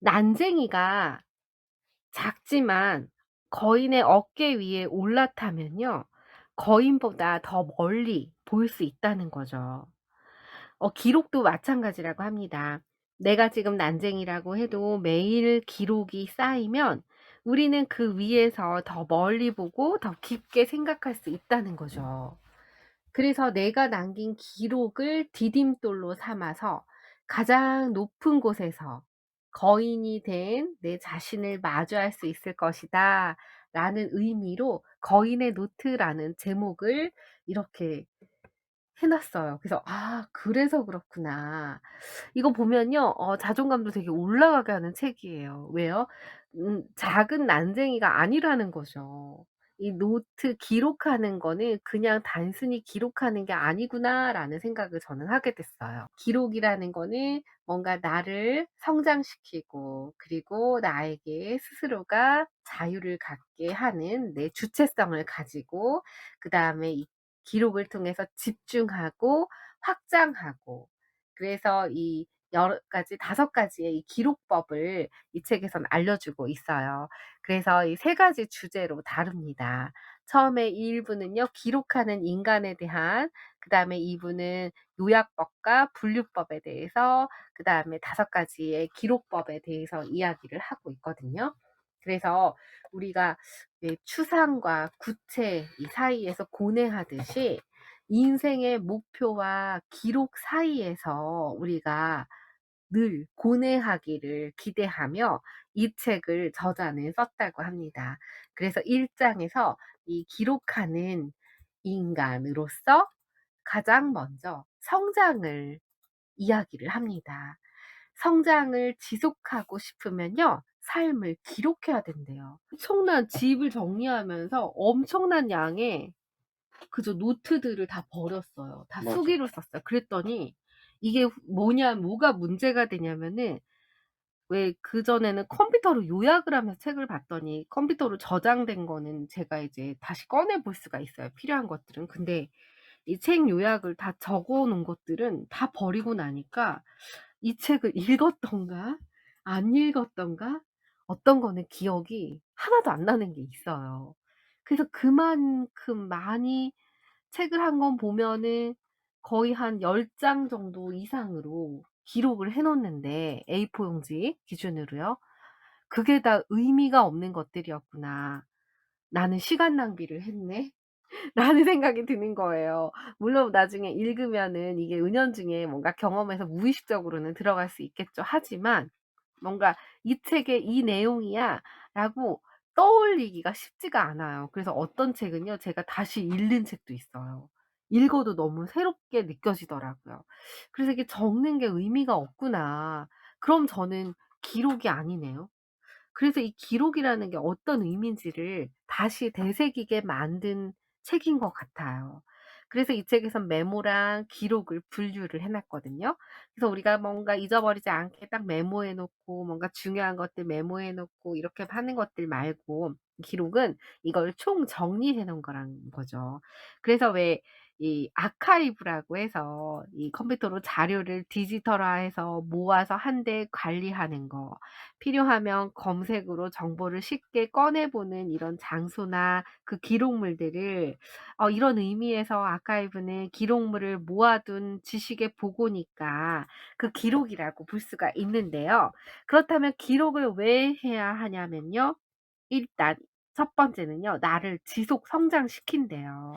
난쟁이가 작지만 거인의 어깨 위에 올라타면요. 거인보다 더 멀리 볼수 있다는 거죠. 어 기록도 마찬가지라고 합니다. 내가 지금 난쟁이라고 해도 매일 기록이 쌓이면 우리는 그 위에서 더 멀리 보고 더 깊게 생각할 수 있다는 거죠. 그래서 내가 남긴 기록을 디딤돌로 삼아서 가장 높은 곳에서 거인이 된 내 자신을 마주할 수 있을 것이다 라는 의미로 거인의 노트라는 제목을 이렇게 해 놨어요. 그래서 '아 그래서 그렇구나.' 이거 보면요. 어 자존감도 되게 올라가게 하는 책이에요. 왜요? 음 작은 난쟁이가 아니라는 거죠. 이 노트 기록하는 거는 '그냥 단순히 기록하는 게 아니구나.'라는 생각을 저는 하게 됐어요. 기록이라는 거는 뭔가 나를 성장시키고 그리고 나에게 스스로가 자유를 갖게 하는 내 주체성을 가지고 그 다음에 이 기록을 통해서 집중하고 확장하고 그래서 이 여러 가지 5 가지의 이 기록법을 이 책에선 알려주고 있어요. 그래서 이3 가지 주제로 다룹니다. 처음에 1 부는요 기록하는 인간에 대한 그 다음에 2 부는 요약법과 분류법에 대해서 그 다음에 5 가지의 기록법에 대해서 이야기를 하고 있거든요. 그래서 우리가 예 추상과 구체 이 사이에서 고뇌하듯이 인생의 목표와 기록 사이에서 우리가 늘 고뇌하기를 기대하며 이 책을 저자는 썼다고 합니다. 그래서 1 장에서 이 기록하는 인간으로서 가장 먼저 성장을 이야기를 합니다. 성장을 지속하고 싶으면요 삶을 기록해야 된대요. 엄청난 집을 정리하면서 엄청난 양의 그죠 노트들을 다 버렸어요. 다 맞아. 수기로 썼어요. 그랬더니 이게 후 뭐냐 뭐가 문제가 되냐면은 왜 그전에는 컴퓨터로 요약을 하면서 책을 봤더니 컴퓨터로 저장된 거는 제가 이제 다시 꺼내 볼 수가 있어요, 필요한 것들은. 근데 이 책 요약을 다 적어 놓은 것들은 다 버리고 나니까 이 책을 읽었던가 안 읽었던가 어떤 거는 기억이 하나도 안 나는 게 있어요. 그래서 그만큼 많이 책을 1권 보면은 거의 한 10장 정도 이상으로 기록을 해 놓는데 A4 용지 기준으로요. '그게 다 의미가 없는 것들이었구나. 나는 시간 낭비를 했네.' 라는 생각이 드는 거예요. 물론 나중에 읽으면은 이게 은연중에 뭔가 경험에서 무의식적으로는 들어갈 수 있겠죠. 하지만 뭔가 '이 책의 이 내용이야.'라고 떠올리기가 쉽지가 않아요. 그래서 어떤 책은요 제가 다시 읽는 책도 있어요. 읽어도 너무 새롭게 느껴지더라고요. 그래서 '이게 적는 게 의미가 없구나. 그럼 저는 기록이 아니네요.' 그래서 이 기록이라는 게 어떤 의미인지를 다시 되새기게 만든 책인 것 같아요. 그래서 이 책에선 메모랑 기록을 분류를 해 놨거든요. 그래서 우리가 뭔가 잊어버리지 않게 딱 메모해 놓고 뭔가 중요한 것들 메모해 놓고 이렇게 하는 것들 말고 기록은 이걸 총 정리해 놓은 거라는 거죠. 그래서 왜 이 아카이브라고 해서 이 컴퓨터로 자료를 디지털화해서 모아서 한데 관리하는 거, 필요하면 검색으로 정보를 쉽게 꺼내 보는 이런 장소나 그 기록물들을 어 이런 의미에서 아카이브는 기록물을 모아둔 지식의 보고니까 그 기록이라고 볼 수가 있는데요. 그렇다면 기록을 왜 해야 하냐면요. 일단 첫 번째는요. 나를 지속 성장시킨대요.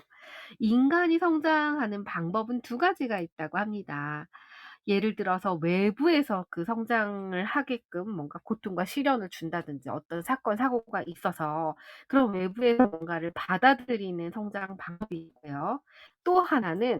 인간이 성장하는 방법은 2 가지가 있다고 합니다. 예를 들어서 외부에서 그 성장을 하게끔 뭔가 고통과 시련을 준다든지 어떤 사건 사고가 있어서 그런 외부에서 뭔가를 받아들이는 성장 방법이 있고요. 또 하나는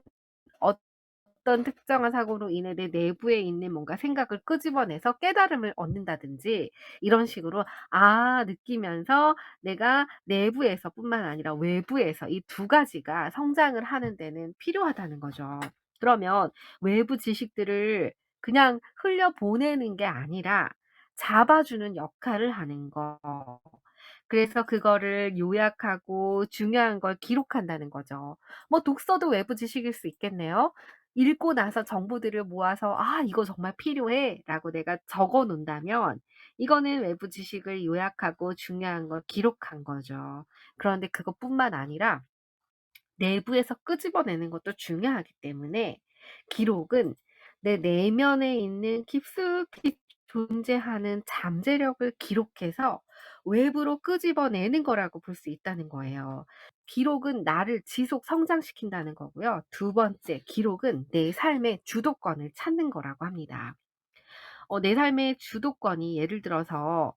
어떤 특정한 사고로 인해 내 내부에 있는 뭔가 생각을 끄집어내서 깨달음을 얻는다든지 이런 식으로 아 느끼면서 내가 내부에서 뿐만 아니라 외부에서 이2 가지가 성장을 하는 데는 필요하다는 거죠. 그러면 외부 지식들을 그냥 흘려 보내는 게 아니라 잡아주는 역할을 하는 거. 그래서 그거를 요약하고 중요한 걸 기록한다는 거죠. 뭐 독서도 외부 지식일 수 있겠네요. 읽고 나서 정보들을 모아서 '아 이거 정말 필요해.'라고 내가 적어 놓는다면 이거는 외부 지식을 요약하고 중요한 걸 기록한 거죠. 그런데 그것뿐만 아니라 내부에서 끄집어내는 것도 중요하기 때문에 기록은 내 내면에 있는 깊숙이 존재하는 잠재력을 기록해서 외부로 끄집어내는 거라고 볼 수 있다는 거예요. 기록은 나를 지속 성장시킨다는 거고요. 두 번째, 기록은 내 삶의 주도권을 찾는 거라고 합니다. 어 내 삶의 주도권이 예를 들어서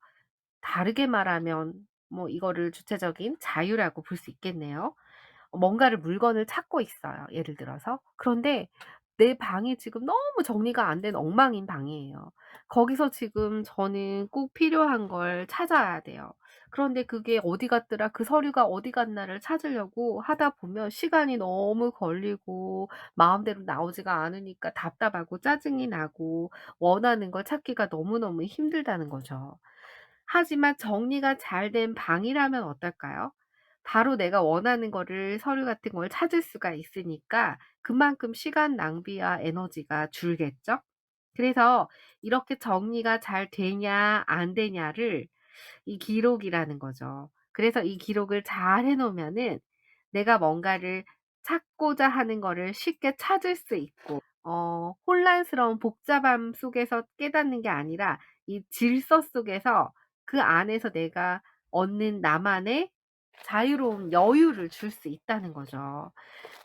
다르게 말하면 뭐 이거를 주체적인 자유라고 볼 수 있겠네요. 뭔가를 물건을 찾고 있어요, 예를 들어서. 그런데 내 방이 지금 너무 정리가 안 된 엉망인 방이에요. 거기서 지금 저는 꼭 필요한 걸 찾아야 돼요. 그런데 그게 어디 갔더라, 그 서류가 어디 갔나를 찾으려고 하다 보면 시간이 너무 걸리고 마음대로 나오지가 않으니까 답답하고 짜증이 나고 원하는 걸 찾기가 너무너무 힘들다는 거죠. 하지만 정리가 잘 된 방이라면 어떨까요? 바로 내가 원하는 거를 서류 같은 걸 찾을 수가 있으니까 그만큼 시간 낭비와 에너지가 줄겠죠? 그래서 이렇게 정리가 잘 되냐 안 되냐를 이 기록이라는 거죠. 그래서 이 기록을 잘 해 놓으면은 내가 뭔가를 찾고자 하는 거를 쉽게 찾을 수 있고 어 혼란스러운 복잡함 속에서 깨닫는 게 아니라 이 질서 속에서 그 안에서 내가 얻는 나만의 자유로운 여유를 줄 수 있다는 거죠.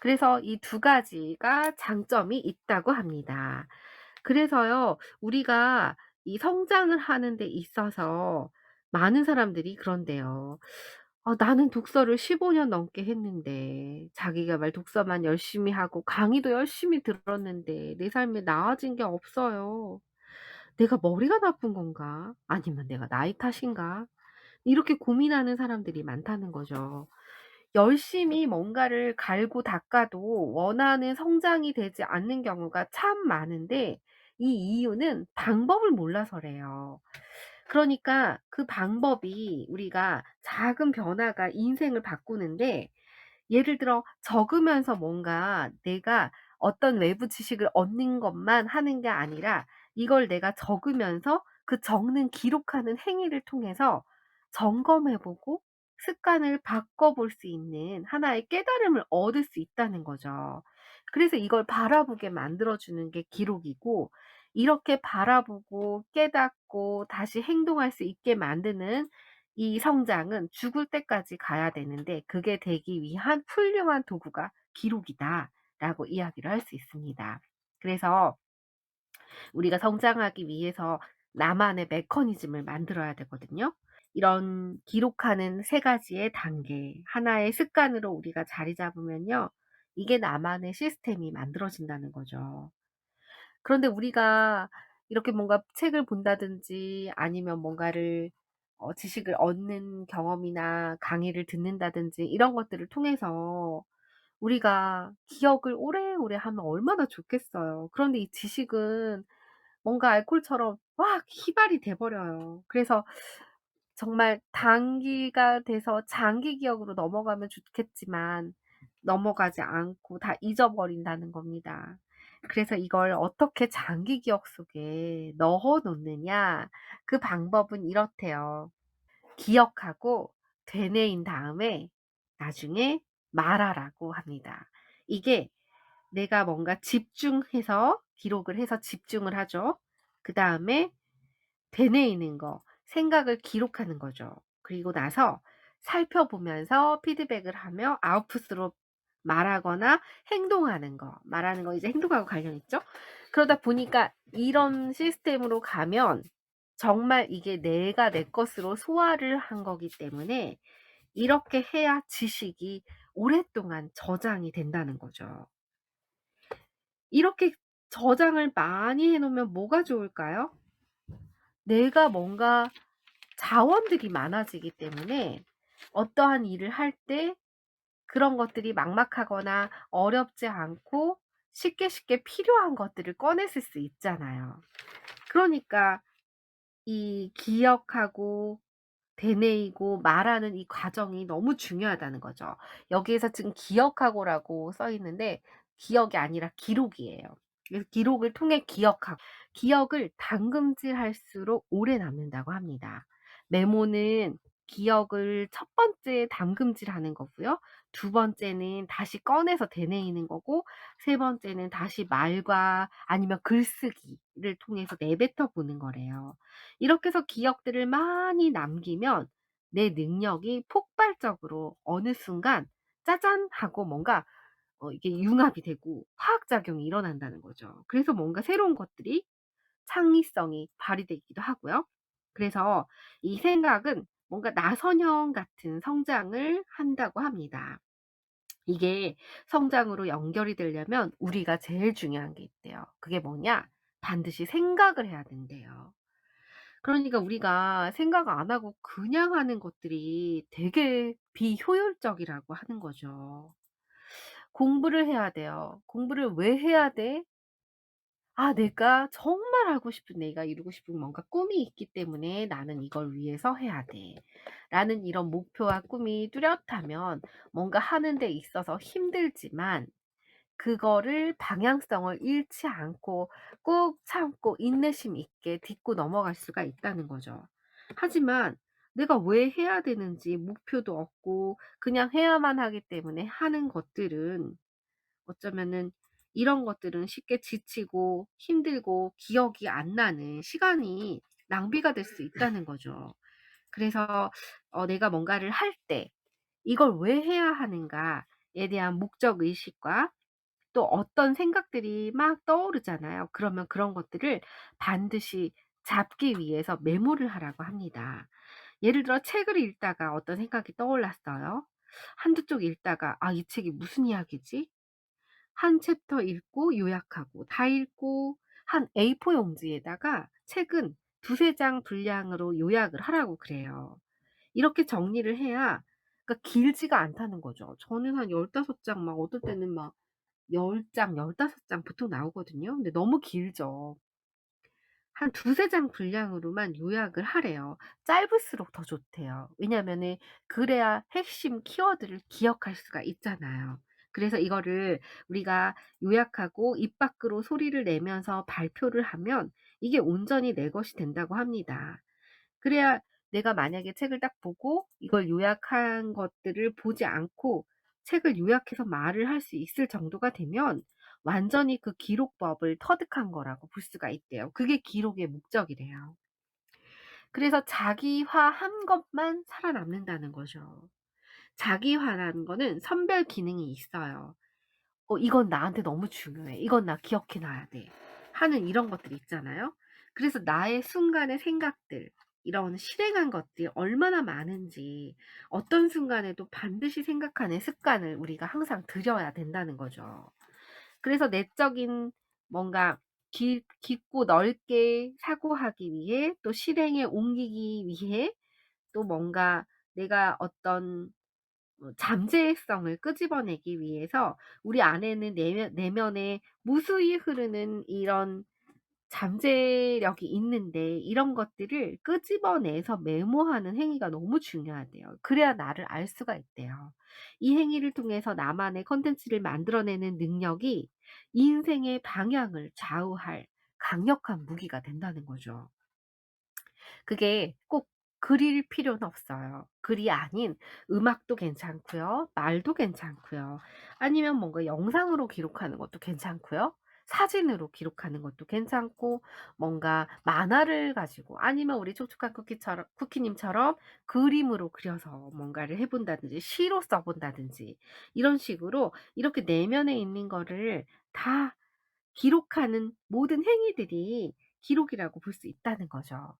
그래서 이 두 가지가 장점이 있다고 합니다. 그래서요 우리가 이 성장을 하는 데 있어서 많은 사람들이 그런대요. "아 나는 독서를 15년 넘게 했는데 자기가 말 독서만 열심히 하고 강의도 열심히 들었는데 내 삶에 나아진 게 없어요. 내가 머리가 나쁜 건가? 아니면 내가 나이 탓인가?" 이렇게 고민하는 사람들이 많다는 거죠. 열심히 뭔가를 갈고 닦아도 원하는 성장이 되지 않는 경우가 참 많은데 이 이유는 방법을 몰라서래요. 그러니까 그 방법이 우리가 작은 변화가 인생을 바꾸는데 예를 들어 적으면서 뭔가 내가 어떤 외부 지식을 얻는 것만 하는 게 아니라 이걸 내가 적으면서 그 적는 기록하는 행위를 통해서 점검해 보고 습관을 바꿔 볼 수 있는 하나의 깨달음을 얻을 수 있다는 거죠. 그래서 이걸 바라보게 만들어 주는 게 기록이고 이렇게 바라보고 깨닫고 다시 행동할 수 있게 만드는 이 성장은 죽을 때까지 가야 되는데 그게 되기 위한 훌륭한 도구가 기록이다 라고 이야기를 할 수 있습니다. 그래서 우리가 성장하기 위해서 나만의 메커니즘을 만들어야 되거든요. 이런 기록하는 세 가지의 단계, 하나의 습관으로 우리가 자리 잡으면요. 이게 나만의 시스템이 만들어진다는 거죠. 그런데 우리가 이렇게 뭔가 책을 본다든지 아니면 뭔가를 어 지식을 얻는 경험이나 강의를 듣는다든지 이런 것들을 통해서 우리가 기억을 오래오래 하면 얼마나 좋겠어요. 그런데 이 지식은 뭔가 알코올처럼 막 희발이 돼 버려요. 그래서 정말 단기가 돼서 장기 기억으로 넘어가면 좋겠지만 넘어가지 않고 다 잊어버린다는 겁니다. 그래서 이걸 어떻게 장기 기억 속에 넣어 놓느냐 그 방법은 이렇대요. 기억하고 되뇌인 다음에 나중에 말하라고 합니다. 이게 내가 뭔가 집중해서 기록을 해서 집중을 하죠. 그 다음에 되뇌이는 거, 생각을 기록하는 거죠. 그리고 나서 살펴보면서 피드백을 하며 아웃풋으로 말하거나 행동하는 거. 말하는 거 이제 행동하고 관련 있죠. 그러다 보니까 이런 시스템으로 가면 정말 이게 내가 내 것으로 소화를 한 거기 때문에 이렇게 해야 지식이 오랫동안 저장이 된다는 거죠. 이렇게 저장을 많이 해 놓으면 뭐가 좋을까요? 내가 뭔가 자원들이 많아지기 때문에 어떠한 일을 할 때 그런 것들이 막막하거나 어렵지 않고 쉽게 쉽게 필요한 것들을 쓸수 있잖아요. 그러니까 이 기억하고 되뇌이고 말하는 이 과정이 너무 중요하다는 거죠. 여기에서 지금 기억하고라고 써 있는데 기억이 아니라 기록이에요. 그래서 기록을 통해 기억하고 기억을 담금질할수록 오래 남는다고 합니다. 메모는 기억을 첫 번째 담금질하는 거고요. 두 번째는 다시 꺼내서 되뇌이는 거고 세 번째는 다시 말과 아니면 글쓰기를 통해서 내뱉어 보는 거래요. 이렇게 해서 기억들을 많이 남기면 내 능력이 폭발적으로 어느 순간 짜잔 하고 뭔가 어 이게 융합이 되고 화학작용이 일어난다는 거죠. 그래서 뭔가 새로운 것들이 창의성이 발휘되기도 하고요. 그래서 이 생각은 뭔가 나선형 같은 성장을 한다고 합니다. 이게 성장으로 연결이 되려면 우리가 제일 중요한 게 있대요. 그게 뭐냐? 반드시 생각을 해야 된대요. 그러니까 우리가 생각 안 하고 그냥 하는 것들이 되게 비효율적이라고 하는 거죠. 공부를 해야 돼요. 공부를 왜 해야 돼? 아 내가 정말 하고 싶은 내가 이루고 싶은 뭔가 꿈이 있기 때문에 '나는 이걸 위해서 해야 돼.' 라는 이런 목표와 꿈이 뚜렷하면 뭔가 하는 데 있어서 힘들지만 그거를 방향성을 잃지 않고 꾹 참고 인내심 있게 딛고 넘어갈 수가 있다는 거죠. 하지만 내가 왜 해야 되는지 목표도 없고 그냥 해야만 하기 때문에 하는 것들은 어쩌면은 이런 것들은 쉽게 지치고 힘들고 기억이 안 나는 시간이 낭비가 될 수 있다는 거죠. 그래서 어 내가 뭔가를 할 때 '이걸 왜 해야 하는가.'에 대한 목적 의식과 또 어떤 생각들이 막 떠오르잖아요. 그러면 그런 것들을 반드시 잡기 위해서 메모를 하라고 합니다. 예를 들어 책을 읽다가 어떤 생각이 떠올랐어요. 한두 쪽 읽다가 '아 이 책이 무슨 이야기지?' 한 챕터 읽고 요약하고 다 읽고 한 A4 용지에다가 책은 두세 장 분량으로 요약을 하라고 그래요. 이렇게 정리를 해야 그러니까 길지가 않다는 거죠. 저는 한 15장 막 어떨 때는 막 10 장, 15장 보통 나오거든요. 근데 너무 길죠. 한 두세 장 분량으로만 요약을 하래요. 짧을수록 더 좋대요. 왜냐하면은 그래야 핵심 키워드를 기억할 수가 있잖아요. 그래서 이거를 우리가 요약하고 입 밖으로 소리를 내면서 발표를 하면 이게 온전히 내 것이 된다고 합니다. 그래야 내가 만약에 책을 딱 보고 이걸 요약한 것들을 보지 않고 책을 요약해서 말을 할 수 있을 정도가 되면 완전히 그 기록법을 터득한 거라고 볼 수가 있대요. 그게 기록의 목적이래요. 그래서 자기화한 것만 살아남는다는 거죠. 자기화라는 거는 선별 기능이 있어요. '어 이건 나한테 너무 중요해. 이건 나 기억해 놔야 돼.' 하는 이런 것들이 있잖아요. 그래서 나의 순간의 생각들 이런 실행한 것들이 얼마나 많은지 어떤 순간에도 반드시 생각하는 습관을 우리가 항상 들여야 된다는 거죠. 그래서 내적인 뭔가 깊 깊고 넓게 사고하기 위해 또 실행에 옮기기 위해 또 뭔가 내가 어떤 어 잠재성을 끄집어내기 위해서 우리 안에는 내면 내면에 무수히 흐르는 이런 잠재력이 있는데 이런 것들을 끄집어내서 메모하는 행위가 너무 중요하대요. 그래야 나를 알 수가 있대요. 이 행위를 통해서 나만의 콘텐츠를 만들어내는 능력이 인생의 방향을 좌우할 강력한 무기가 된다는 거죠. 그게 꼭 글일 필요는 없어요. 글이 아닌 음악도 괜찮고요. 말도 괜찮고요. 아니면 뭔가 영상으로 기록하는 것도 괜찮고요. 사진으로 기록하는 것도 괜찮고 뭔가 만화를 가지고 아니면 우리 촉촉한 쿠키처럼 쿠키님처럼 그림으로 그려서 뭔가를 해 본다든지 시로 써 본다든지 이런 식으로 이렇게 내면에 있는 거를 다 기록하는 모든 행위들이 기록이라고 볼 수 있다는 거죠.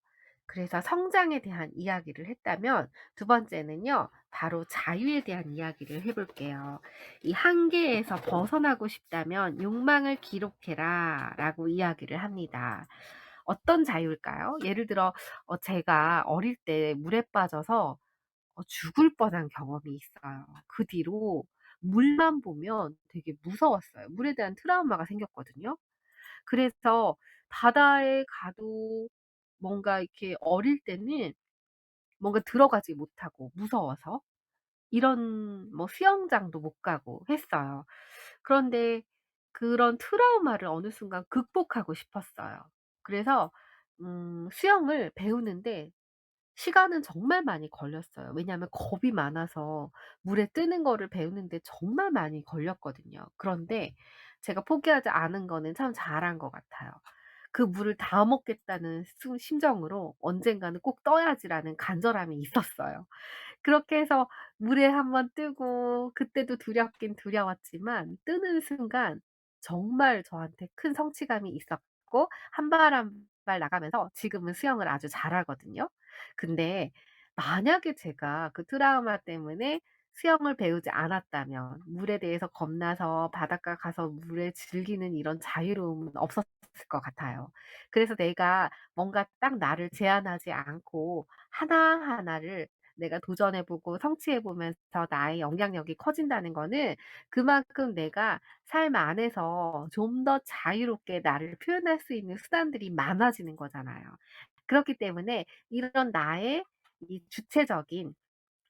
그래서 성장에 대한 이야기를 했다면 두 번째는요. 바로 자유에 대한 이야기를 해 볼게요. 이 "한계에서 벗어나고 싶다면 욕망을 기록해라."라고 이야기를 합니다. 어떤 자유일까요? 예를 들어 어 제가 어릴 때 물에 빠져서 어 죽을 뻔한 경험이 있어요. 그 뒤로 물만 보면 되게 무서웠어요. 물에 대한 트라우마가 생겼거든요. 그래서 바다에 가도 뭔가 이렇게 어릴 때는 뭔가 들어가지 못하고 무서워서 이런 뭐 수영장도 못 가고 했어요. 그런데 그런 트라우마를 어느 순간 극복하고 싶었어요. 그래서 음 수영을 배우는데 시간은 정말 많이 걸렸어요. 왜냐하면 겁이 많아서 물에 뜨는 거를 배우는데 정말 많이 걸렸거든요. 그런데 제가 포기하지 않은 거는 참 잘한 것 같아요. 그 물을 다 먹겠다는 수 심정으로 '언젠가는 꼭 떠야지.'라는 간절함이 있었어요. 그렇게 해서 물에 한번 뜨고 그때도 두렵긴 두려웠지만 뜨는 순간 정말 저한테 큰 성취감이 있었고 한발한발 나가면서 지금은 수영을 아주 잘하거든요. 근데 만약에 제가 그 트라우마 때문에 수영을 배우지 않았다면 물에 대해서 겁나서 바닷가 가서 물에 즐기는 이런 자유로움은 없었을 것 같아요. 그래서 내가 뭔가 딱 나를 제한하지 않고 하나하나를 내가 도전해 보고 성취해 보면서 나의 영향력이 커진다는 거는 그만큼 내가 삶 안에서 좀 더 자유롭게 나를 표현할 수 있는 수단들이 많아지는 거잖아요. 그렇기 때문에 이런 나의 이 주체적인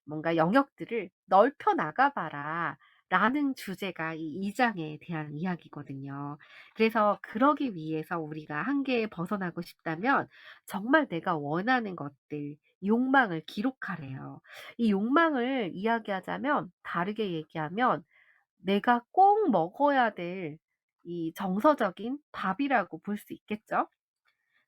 뭔가 영역들을 "넓혀 나가 봐라."라는 주제가 이 2 장에 대한 이야기거든요. 그래서 그러기 위해서 우리가 한계에 벗어나고 싶다면 정말 내가 원하는 것들, 욕망을 기록하래요. 이 욕망을 이야기하자면 다르게 얘기하면 내가 꼭 먹어야 될 이 정서적인 밥이라고 볼 수 있겠죠?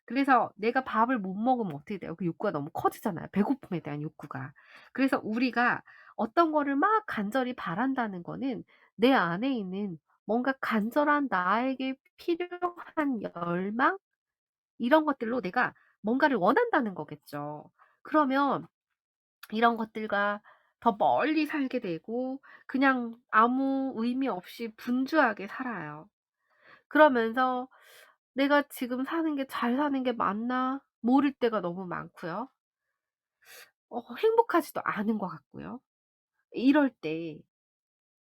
그래서 내가 밥을 못 먹으면 어떻게 돼요? 그 욕구가 너무 커지잖아요, 배고픔에 대한 욕구가. 그래서 우리가 어떤 거를 막 간절히 바란다는 거는 내 안에 있는 뭔가 간절한 나에게 필요한 열망 이런 것들로 내가 뭔가를 원한다는 거겠죠. 그러면 이런 것들과 더 멀리 살게 되고 그냥 아무 의미 없이 분주하게 살아요. 그러면서 ' 내가 지금 사는 게 잘 사는 게 맞나?' 모를 때가 너무 많고요. 어 행복하지도 않은 것 같고요. 이럴 때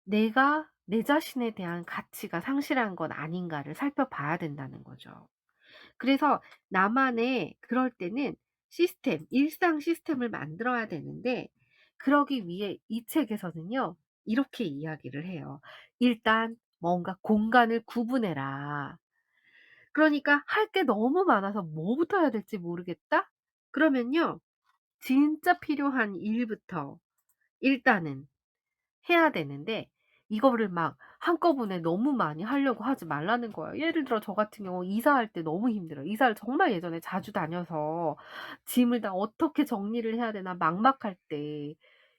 '내가 내 자신에 대한 가치가 상실한 건 아닌가.'를 살펴봐야 된다는 거죠. 그래서 나만의 그럴 때는 시스템, 일상 시스템을 만들어야 되는데 그러기 위해 이 책에서는요. 이렇게 이야기를 해요. "일단 뭔가 공간을 구분해라." 그러니까 할 게 너무 많아서 뭐부터 해야 될지 모르겠다? 그러면요. 진짜 필요한 일부터 일단은 해야 되는데 이거를 막 한꺼번에 너무 많이 하려고 하지 말라는 거예요. 예를 들어 저 같은 경우 이사할 때 너무 힘들어요. 이사를 정말 예전에 자주 다녀서 짐을 다 어떻게 정리를 해야 되나 막막할 때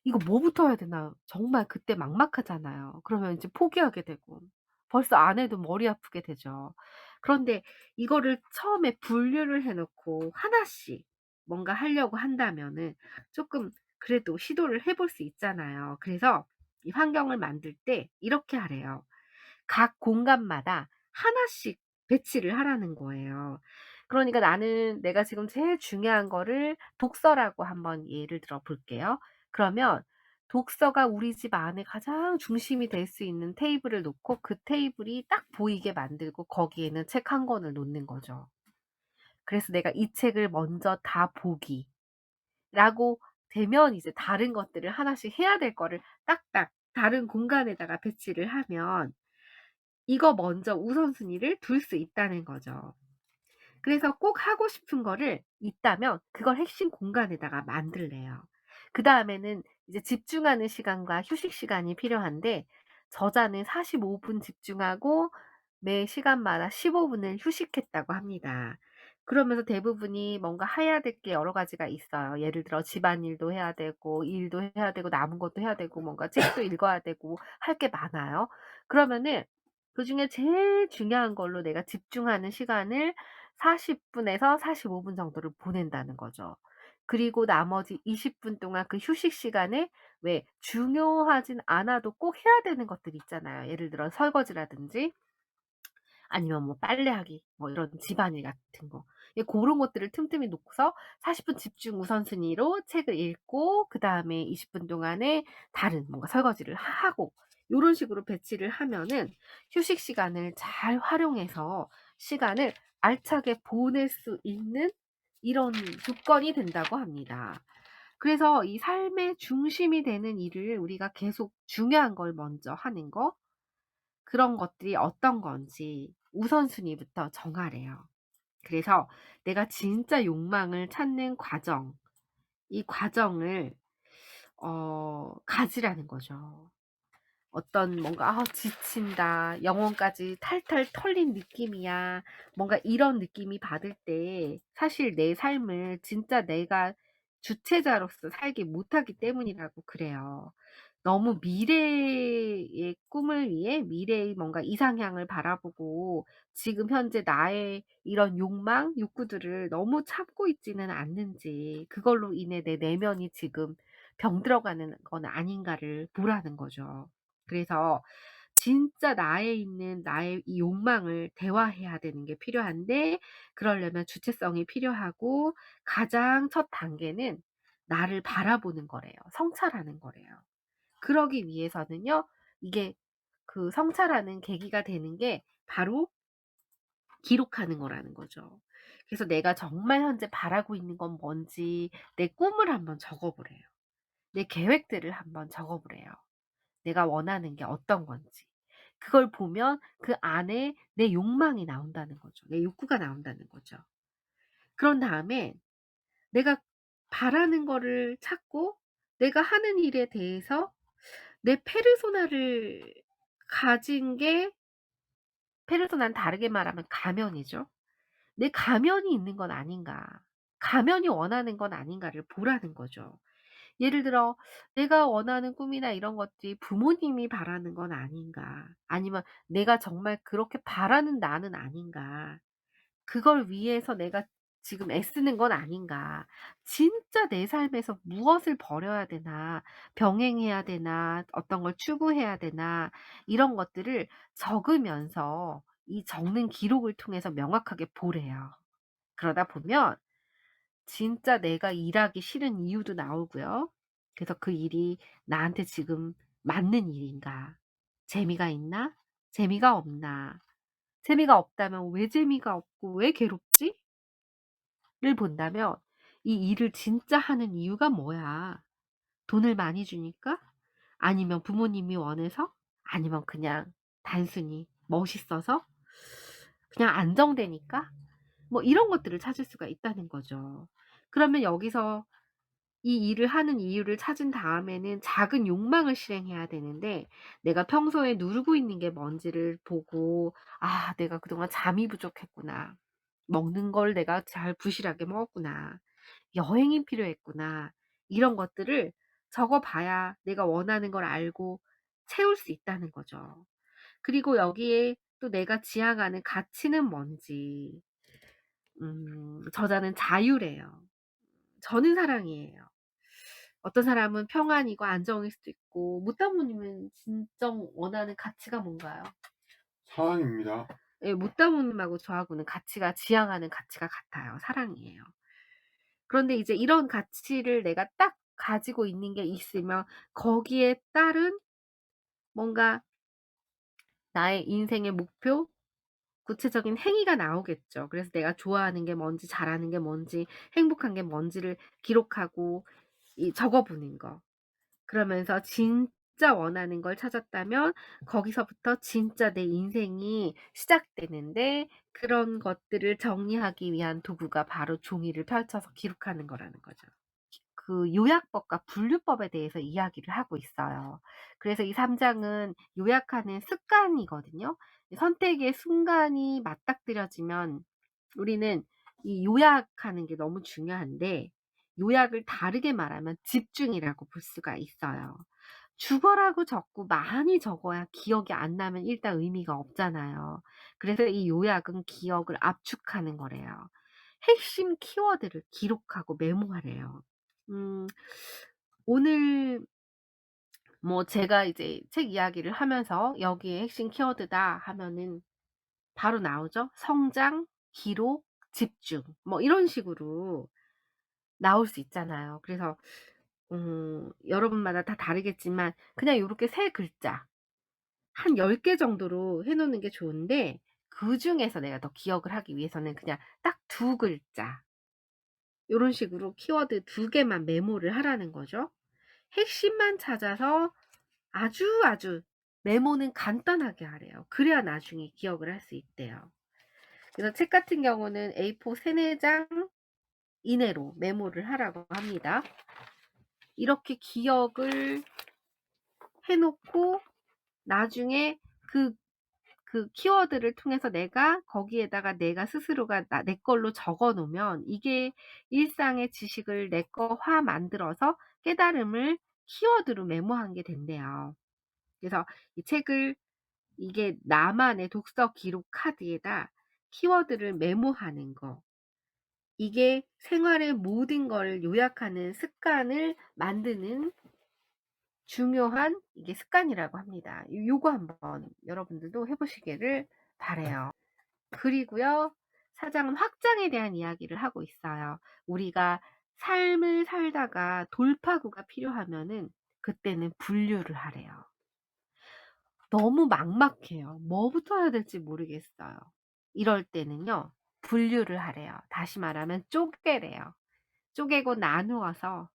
이거 뭐부터 해야 되나 정말 그때 막막하잖아요. 그러면 이제 포기하게 되고 벌써 안 해도 머리 아프게 되죠. 그런데 이거를 처음에 분류를 해 놓고 하나씩 뭔가 하려고 한다면은 쪼끔 그래도 시도를 해볼 수 있잖아요. 그래서 이 환경을 만들 때 이렇게 하래요. 각 공간마다 하나씩 배치를 하라는 거예요. 그러니까 나는 내가 지금 제일 중요한 거를 독서라고 한번 예를 들어 볼게요. 그러면 독서가 우리 집 안에 가장 중심이 될 수 있는 테이블을 놓고 그 테이블이 딱 보이게 만들고 거기에는 책 한 권을 놓는 거죠. 그래서 내가 이 책을 먼저 다 보기. 라고 되면 이제 다른 것들을 하나씩 해야 될 거를 딱딱 다른 공간에다가 배치를 하면 이거 먼저 우선순위를 둘 수 있다는 거죠. 그래서 꼭 하고 싶은 거를 있다면 그걸 핵심 공간에다가 만들래요. 그 다음에는 이제 집중하는 시간과 휴식 시간이 필요한데 저자는 45분 집중하고 매 시간마다 15 분을 휴식했다고 합니다. 그러면서 대부분이 뭔가 해야 될 게 여러 가지가 있어요. 예를 들어 집안일도 해야 되고 일도 해야 되고 남은 것도 해야 되고 뭔가 책도 읽어야 되고 할 게 많아요. 그러면은 그중에 제일 중요한 걸로 내가 집중하는 시간을 40 분에서 45분 정도를 보낸다는 거죠. 그리고 나머지 20분 동안 그 휴식 시간에 왜 중요하진 않아도 꼭 해야 되는 것들 있잖아요. 예를 들어 설거지라든지 아니면 뭐 빨래하기 뭐 이런 집안일 같은 거. 예 고런 것들을 틈틈이 놓고서 40분 집중 우선순위로 책을 읽고 그 다음에 20분 동안에 다른 뭔가 설거지를 하 하고 요런 식으로 배치를 하면은 휴식 시간을 잘 활용해서 시간을 알차게 보낼 수 있는 이런 조건이 된다고 합니다. 그래서 이 삶의 중심이 되는 일을 우리가 계속 중요한 걸 먼저 하는 거 그런 것들이 어떤 건지 우선순위부터 정하래요. 그래서 내가 진짜 욕망을 찾는 과정, 이 과정을 어 가지라는 거죠. 어떤 뭔가 '아 지친다. 영혼까지 탈탈 털린 느낌이야.' 뭔가 이런 느낌이 받을 때 사실 내 삶을 진짜 내가 주체자로서 살지 못하기 때문이라고 그래요. 너무 미래의 꿈을 위해 미래의 뭔가 이상향을 바라보고 지금 현재 나의 이런 욕망, 욕구들을 너무 참고 있지는 않는지 그걸로 인해 내 내면이 지금 병들어가는 건 아닌가를 보라는 거죠. 그래서 진짜 나에 있는 나의 이 욕망을 대화해야 되는 게 필요한데 그러려면 주체성이 필요하고 가장 첫 단계는 나를 바라보는 거래요. 성찰하는 거래요. 그러기 위해서는요. 이게 그 성찰하는 계기가 되는 게 바로 기록하는 거라는 거죠. 그래서 내가 정말 현재 바라고 있는 건 뭔지 내 꿈을 한번 적어 보래요. 내 계획들을 한번 적어 보래요. 내가 원하는 게 어떤 건지. 그걸 보면 그 안에 내 욕망이 나온다는 거죠. 내 욕구가 나온다는 거죠. 그런 다음에 내가 바라는 거를 찾고 내가 하는 일에 대해서 내 페르소나를 가진 게 페르소나는 다르게 말하면 가면이죠. 내 가면이 있는 건 아닌가. 가면이 원하는 건 아닌가를 보라는 거죠. 예를 들어 내가 원하는 꿈이나 이런 것들이 부모님이 바라는 건 아닌가. 아니면 내가 정말 그렇게 바라는 나는 아닌가. 그걸 위해서 내가 지금 애쓰는 건 아닌가. 진짜 내 삶에서 무엇을 버려야 되나, 병행해야 되나, 어떤 걸 추구해야 되나, 이런 것들을 적으면서 이 적는 기록을 통해서 명확하게 보래요. 그러다 보면 진짜 내가 일하기 싫은 이유도 나오고요. 그래서 그 일이 나한테 지금 맞는 일인가? 재미가 있나? 재미가 없나? 재미가 없다면 왜 재미가 없고 왜 괴롭지? 를 본다면 이 일을 진짜 하는 이유가 뭐야? 돈을 많이 주니까? 아니면 부모님이 원해서? 아니면 그냥 단순히 멋있어서? 그냥 안정되니까? 뭐 이런 것들을 찾을 수가 있다는 거죠. 그러면 여기서 이 일을 하는 이유를 찾은 다음에는 작은 욕망을 실행해야 되는데 내가 평소에 누르고 있는 게 뭔지를 보고 '아 내가 그동안 잠이 부족했구나. 먹는 걸 내가 잘 부실하게 먹었구나. 여행이 필요했구나.' 이런 것들을 적어 봐야 내가 원하는 걸 알고 채울 수 있다는 거죠. 그리고 여기에 또 내가 지향하는 가치는 뭔지. 음 저자는 자유래요. 저는 사랑이에요. 어떤 사람은 평안이고 안정일 수도 있고 무따무님은 진정 원하는 가치가 뭔가요? 사랑입니다. 예 무따무님하고 저하고는 가치가 지향하는 가치가 같아요. 사랑이에요. 그런데 이제 이런 가치를 내가 딱 가지고 있는 게 있으면 거기에 따른 뭔가 나의 인생의 목표, 구체적인 행위가 나오겠죠. 그래서 내가 좋아하는 게 뭔지 잘하는 게 뭔지 행복한 게 뭔지를 기록하고 이 적어 보는 거. 그러면서 진짜 원하는 걸 찾았다면 거기서부터 진짜 내 인생이 시작되는데 그런 것들을 정리하기 위한 도구가 바로 종이를 펼쳐서 기록하는 거라는 거죠. 그 요약법과 분류법에 대해서 이야기를 하고 있어요. 그래서 이 3 장은 요약하는 습관이거든요. 선택의 순간이 맞닥뜨려지면 우리는 이 요약하는 게 너무 중요한데 요약을 다르게 말하면 집중이라고 볼 수가 있어요. 죽어라고 적고 많이 적어야 기억이 안 나면 일단 의미가 없잖아요. 그래서 이 요약은 기억을 압축하는 거래요. 핵심 키워드를 기록하고 메모하래요. 음 오늘 뭐 제가 이제 책 이야기를 하면서 여기에 핵심 키워드다 하면은 바로 나오죠. 성장, 기록, 집중 뭐 이런 식으로 나올 수 있잖아요. 그래서 음 여러분마다 다 다르겠지만 그냥 요렇게 3 글자 한 10개 정도로 해 놓는 게 좋은데 그 중에서 내가 더 기억을 하기 위해서는 그냥 딱2 글자 요런 식으로 키워드 2 개만 메모를 하라는 거죠. 핵심만 찾아서 아주 아주 메모는 간단하게 하래요. 그래야 나중에 기억을 할 수 있대요. 그래서 책 같은 경우는 A4 3-4장 이내로 메모를 하라고 합니다. 이렇게 기억을 해 놓고 나중에 그 그 키워드를 통해서 내가 거기에다가 내가 스스로가 나 내 걸로 적어 놓으면 이게 일상의 지식을 내 거 화 만들어서 깨달음을 키워드로 메모한 게 된대요. 그래서 이 책을 이게 나만의 독서 기록 카드에다 키워드를 메모하는 거. 이게 생활의 모든 거를 요약하는 습관을 만드는 중요한 이게 습관이라고 합니다. 요 요거 한번 여러분들도 해 보시기를 바라요. 그리고요. 4 장은 확장에 대한 이야기를 하고 있어요. 우리가 삶을 살다가 돌파구가 필요하면은 그때는 분류를 하래요. 너무 막막해요. 뭐부터 해야 될지 모르겠어요. 이럴 때는요. 분류를 하래요. 다시 말하면 쪼개래요. 쪼개고 나누어서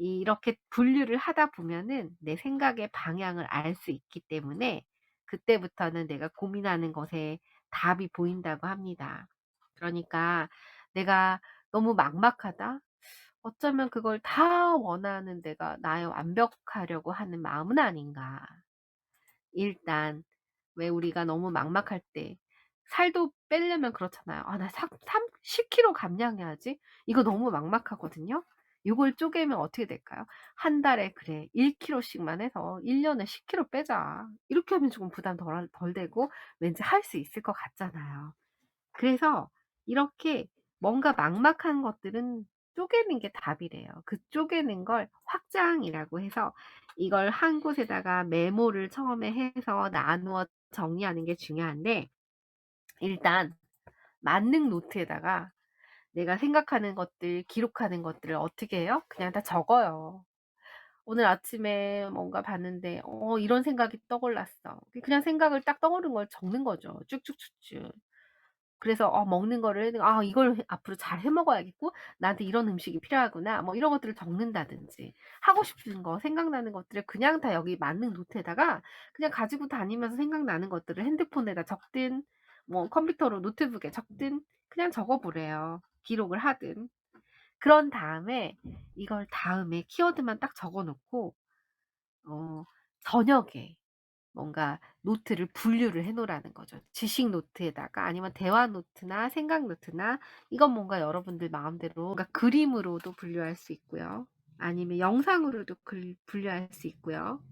이렇게 분류를 하다 보면은 내 생각의 방향을 알 수 있기 때문에 그때부터는 내가 고민하는 것에 답이 보인다고 합니다. 그러니까 '내가 너무 막막하다. 어쩌면 그걸 다 원하는 내가 나의 완벽하려고 하는 마음은 아닌가.' 일단 왜 우리가 너무 막막할 때 살도 빼려면 그렇잖아요. '아 나삭삼10 킬로 감량해야지.' 이거 너무 막막하거든요. 요걸 쪼개면 어떻게 될까요? '한 달에 그래 1 킬로씩만 해서 1 년에 10 킬로 빼자.' 이렇게 하면 조금 부담 덜 덜 되고 왠지 할 수 있을 것 같잖아요. 그래서 이렇게 뭔가 막막한 것들은 쪼개는 게 답이래요. 그 쪼개는 걸 확장이라고 해서 이걸 한 곳에다가 메모를 처음에 해서 나누어 정리하는 게 중요한데 일단 만능 노트에다가 내가 생각하는 것들 기록하는 것들을 어떻게 해요? 그냥 다 적어요. 오늘 아침에 뭔가 봤는데 어 이런 생각이 떠올랐어. 그냥 생각을 딱 떠오른 걸 적는 거죠. 쭉쭉쭉쭉. 그래서 어 먹는 거를 '아 이걸 해 앞으로 잘 해 먹어야겠고 나한테 이런 음식이 필요하구나.' 뭐 이런 것들을 적는다든지 하고 싶은 거 생각나는 것들을 그냥 다 여기 만능 노트에다가 그냥 가지고 다니면서 생각나는 것들을 핸드폰에다 적든 뭐 컴퓨터로 노트북에 적든 그냥 적어 보래요. 기록을 하든. 그런 다음에 이걸 다음에 키워드만 딱 적어 놓고 어 저녁에 뭔가 노트를 분류를 해 놓으라는 거죠. 지식 노트에다가 아니면 대화 노트나 생각 노트나 이건 뭔가 여러분들 마음대로 뭔가 그림으로도 분류할 수 있고요. 아니면 영상으로도 글 분류할 수 있고요.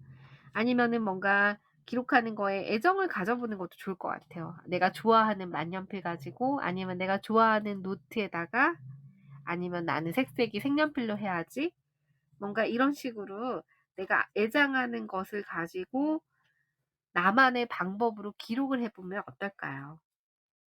아니면은 뭔가 기록하는 거에 애정을 가져보는 것도 좋을 것 같아요. 내가 좋아하는 만년필 가지고 아니면 내가 좋아하는 노트에다가 아니면 '나는 색색이 색연필로 해야지.' 뭔가 이런 식으로 내가 애장하는 것을 가지고 나만의 방법으로 기록을 해 보면 어떨까요?